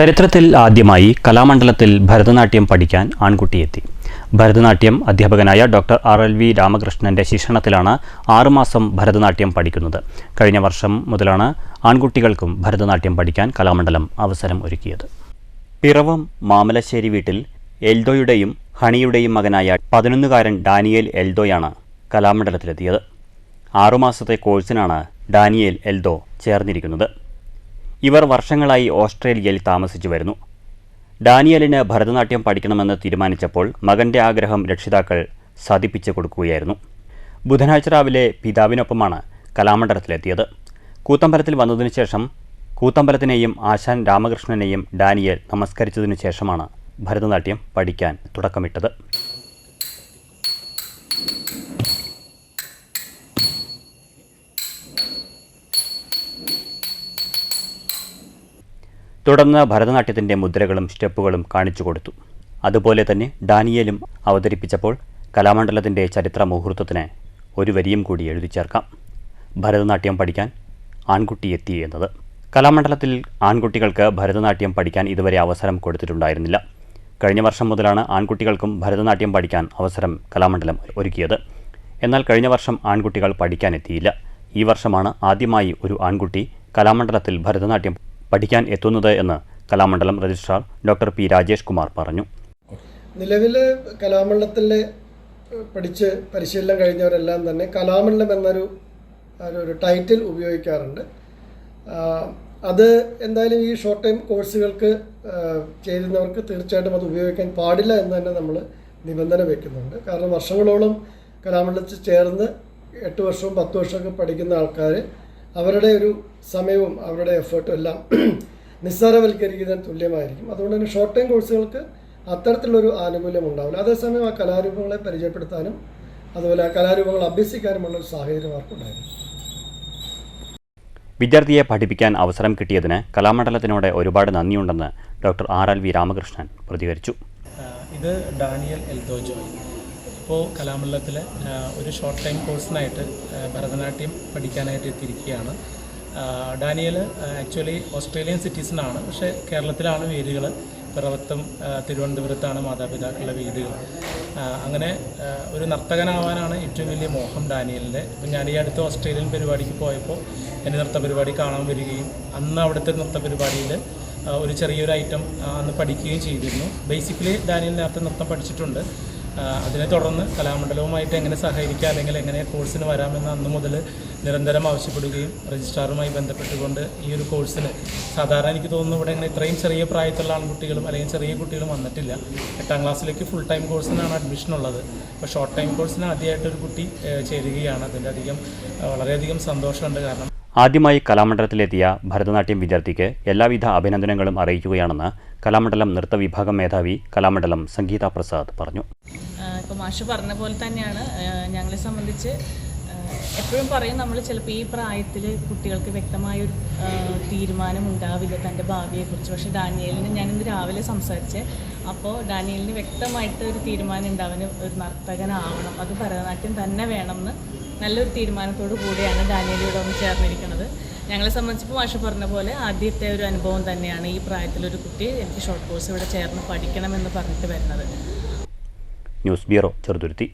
ചരിത്രത്തിൽ ആദ്യമായി കലാമണ്ഡലത്തിൽ ഭരതനാട്യം പഠിക്കാൻ ആൺകുട്ടിയെത്തി. ഭരതനാട്യം അധ്യാപകനായ ഡോക്ടർ ആർ. എൽ. വി. രാമകൃഷ്ണന്റെ ശിക്ഷണത്തിലാണ് ആറുമാസം ഭരതനാട്യം പഠിക്കുന്നത്. കഴിഞ്ഞ വർഷം മുതലാണ് ആൺകുട്ടികൾക്കും ഭരതനാട്യം പഠിക്കാൻ കലാമണ്ഡലം അവസരം ഒരുക്കിയത്. പിറവം മാമലശ്ശേരി വീട്ടിൽ എൽദോയുടെയും ഹണിയുടെയും മകനായ പതിനൊന്നുകാരൻ ഡാനിയേൽ എൽദോയാണ് കലാമണ്ഡലത്തിലെത്തിയത്. ആറുമാസത്തെ കോഴ്സിനാണ് ഡാനിയേൽ എൽദോ ചേർന്നിരിക്കുന്നത്. ഇവർ വർഷങ്ങളായി ഓസ്ട്രേലിയയിൽ താമസിച്ചു വരുന്നു. ഡാനിയലിന് ഭരതനാട്യം പഠിക്കണമെന്ന് തീരുമാനിച്ചപ്പോൾ മകന്റെ ആഗ്രഹം രക്ഷിതാക്കൾ സാധിപ്പിച്ചു കൊടുക്കുകയായിരുന്നു. ബുധനാഴ്ച രാവിലെ പിതാവിനൊപ്പമാണ് കലാമണ്ഡലത്തിലെത്തിയത്. കൂത്തമ്പലത്തിൽ വന്നതിനു ശേഷം കൂത്തമ്പലത്തിനെയും ആശാൻ രാമകൃഷ്ണനെയും ഡാനിയൽ നമസ്കരിച്ചതിനു ശേഷമാണ് ഭരതനാട്യം പഠിക്കാൻ തുടക്കമിട്ടത്. തുടർന്ന് ഭരതനാട്യത്തിന്റെ മുദ്രകളും സ്റ്റെപ്പുകളും കാണിച്ചു കൊടുത്തു. അതുപോലെ തന്നെ ഡാനിയലും അവതരിപ്പിച്ചപ്പോൾ കലാമണ്ഡലത്തിന്റെ ചരിത്ര മുഹൂർത്തത്തിന് ഒരു വരിയും കൂടി എഴുതി ചേർക്കാം. ഭരതനാട്യം പഠിക്കാൻ ആൺകുട്ടി എത്തി എന്നത്. കലാമണ്ഡലത്തിൽ ആൺകുട്ടികൾക്ക് ഭരതനാട്യം പഠിക്കാൻ ഇതുവരെ അവസരം കൊടുത്തിട്ടുണ്ടായിരുന്നില്ല. കഴിഞ്ഞ വർഷം മുതലാണ് ആൺകുട്ടികൾക്കും ഭരതനാട്യം പഠിക്കാൻ അവസരം കലാമണ്ഡലം ഒരുക്കിയത്. എന്നാൽ കഴിഞ്ഞ വർഷം ആൺകുട്ടികൾ പഠിക്കാനെത്തിയില്ല. ഈ വർഷമാണ് ആദ്യമായി ഒരു ആൺകുട്ടി കലാമണ്ഡലത്തിൽ ഭരതനാട്യം പഠിക്കാൻ എത്തുന്നത് എന്ന് Kalamandalam registrar doctor P Rajesh Kumar പറഞ്ഞു. നിലവിൽ കലാമണ്ഡലത്തിൽ പഠിച്ച് പരിശീലനം കഴിഞ്ഞവരെല്ലാം തന്നെ കലാമണ്ഡലം എന്നൊരു ഒരു- ടൈറ്റിൽ ഉപയോഗിക്കാറുണ്ട്. അത് എന്തായാലും ഈ ഷോർട്ട് ടൈം കോഴ്സുകൾക്ക് ചെയ്യുന്നവർക്ക് തീർച്ചയായിട്ടും അത് ഉപയോഗിക്കാൻ പാടില്ല എന്ന് തന്നെ നമ്മൾ നിബന്ധന വെക്കുന്നുണ്ട്. കാരണം വർഷങ്ങളോളം കലാമണ്ഡലത്തിൽ ചേർന്ന് എട്ട് വർഷവും പത്ത് വർഷമൊക്കെ പഠിക്കുന്ന ആൾക്കാർ അവരുടെ ഒരു സമയവും അവരുടെ എഫേർട്ടും എല്ലാം നിസ്സാരവൽക്കരിക്കുന്നതിന് തുല്യമായിരിക്കും. അതുകൊണ്ട് തന്നെ ഷോർട്ട് ടൈം കോഴ്സുകൾക്ക് അത്തരത്തിലുള്ളൊരു ആനുകൂല്യം ഉണ്ടാവില്ല. അതേസമയം ആ കലാരൂപങ്ങളെ പരിചയപ്പെടുത്താനും അതുപോലെ ആ കലാരൂപങ്ങൾ അഭ്യസിക്കാനുമുള്ള ഒരു സാഹചര്യം അവർക്കുണ്ടായിരുന്നു വിദ്യാർത്ഥിയെ പഠിപ്പിക്കാൻ അവസരം കിട്ടിയതിന് കലാമണ്ഡലത്തിനോട് ഒരുപാട് നന്ദിയുണ്ടെന്ന് doctor R L V Ramakrishnan പ്രതികരിച്ചു. ഇത് ഡാനിയൽ എൽദോ ജോയ് ഇപ്പോൾ കലാമണ്ഡലത്തിലെ ഒരു ഷോർട്ട് ടൈം കോഴ്സിനായിട്ട് ഭരതനാട്യം പഠിക്കാനായിട്ട് എത്തിയിരിക്കുകയാണ്. ഡാനിയൽ ആക്ച്വലി ഓസ്ട്രേലിയൻ സിറ്റിസണാണ്. പക്ഷേ കേരളത്തിലാണ് വേരുകൾ പിറവത്തും തിരുവനന്തപുരത്താണ് മാതാപിതാക്കളുടെ വീടുകൾ. അങ്ങനെ ഒരു നർത്തകനാവാനാണ് ഏറ്റവും വലിയ മോഹം ഡാനിയലിന്റെ. ഇപ്പം ഞാൻ ഈ അടുത്ത ഓസ്ട്രേലിയൻ പരിപാടിക്ക് പോയപ്പോൾ എന്റെ നൃത്ത പരിപാടി കാണാൻ വരികയും അന്ന് അവിടുത്തെ നൃത്ത പരിപാടിയിൽ ഒരു ചെറിയൊരു ഐറ്റം അന്ന് പഠിക്കുകയും ചെയ്തിരുന്നു. ബേസിക്കലി ഡാനിയൽ നേരത്തെ നൃത്തം പഠിച്ചിട്ടുണ്ട്. അതിനെ തുടർന്ന് കലാമണ്ഡലവുമായിട്ട് എങ്ങനെ സഹകരിക്കാം അല്ലെങ്കിൽ എങ്ങനെ കോഴ്സിന് വരാമെന്ന് അന്ന് മുതൽ നിരന്തരം ആവശ്യപ്പെടുകയും രജിസ്ട്രാറുമായി ബന്ധപ്പെട്ടുകൊണ്ട് ഈ ഒരു കോഴ്സിന് സാധാരണ എനിക്ക് തോന്നുന്നു ഇവിടെ ഇങ്ങനെ ഇത്രയും ചെറിയ പ്രായത്തിലുള്ള ആൺകുട്ടികളും അല്ലെങ്കിൽ ചെറിയ കുട്ടികളും വന്നിട്ടില്ല. എട്ടാം ക്ലാസ്സിലേക്ക് ഫുൾ ടൈം കോഴ്സിനാണ് അഡ്മിഷൻ ഉള്ളത്. അപ്പോൾ ഷോർട്ട് ടൈം കോഴ്സിന് ആദ്യമായിട്ടൊരു കുട്ടി ചേരുകയാണ്. അതിന്റെ അധികം വളരെയധികം സന്തോഷമുണ്ട്. കാരണം ആദ്യമായി കലാമണ്ഡലത്തിലെത്തിയ ഭരതനാട്യം വിദ്യാർത്ഥിക്ക് എല്ലാവിധ അഭിനന്ദനങ്ങളും അറിയിക്കുകയാണെന്ന് കലാമണ്ഡലം നൃത്ത വിഭാഗം മേധാവി കലാമണ്ഡലം സംഗീത പ്രസാദ് പറഞ്ഞു. ഇപ്പോൾ മാഷ് പറഞ്ഞ പോലെ തന്നെയാണ് ഞങ്ങളെ സംബന്ധിച്ച് എപ്പോഴും പറയും നമ്മൾ ചിലപ്പോൾ ഈ പ്രായത്തിൽ കുട്ടികൾക്ക് വ്യക്തമായൊരു തീരുമാനം ഉണ്ടാവില്ല തന്റെ ഭാവിയെക്കുറിച്ച്. പക്ഷേ ഡാനിയലിന് ഞാനിന്ന് രാവിലെ സംസാരിച്ച് അപ്പോൾ ഡാനിയലിന് വ്യക്തമായിട്ട് ഒരു തീരുമാനം ഉണ്ടാവാൻ ഒരു നർത്തകനാവണം അത് ഭരതനാട്യം തന്നെ വേണമെന്ന് നല്ലൊരു തീരുമാനത്തോടു കൂടിയാണ് ഡാനിയലിയുടെ ഒന്ന് ചേർന്നിരിക്കുന്നത്. ഞങ്ങളെ സംബന്ധിച്ചിപ്പോൾ മാഷ പറഞ്ഞ പോലെ ആദ്യത്തെ ഒരു അനുഭവം തന്നെയാണ് ഈ പ്രായത്തിലൊരു കുട്ടി എനിക്ക് ഷോർട്ട് കോഴ്സ് ഇവിടെ ചേർന്ന് പഠിക്കണമെന്ന് പറഞ്ഞിട്ട് വരുന്നത്. News bureau Cheruthuruthy.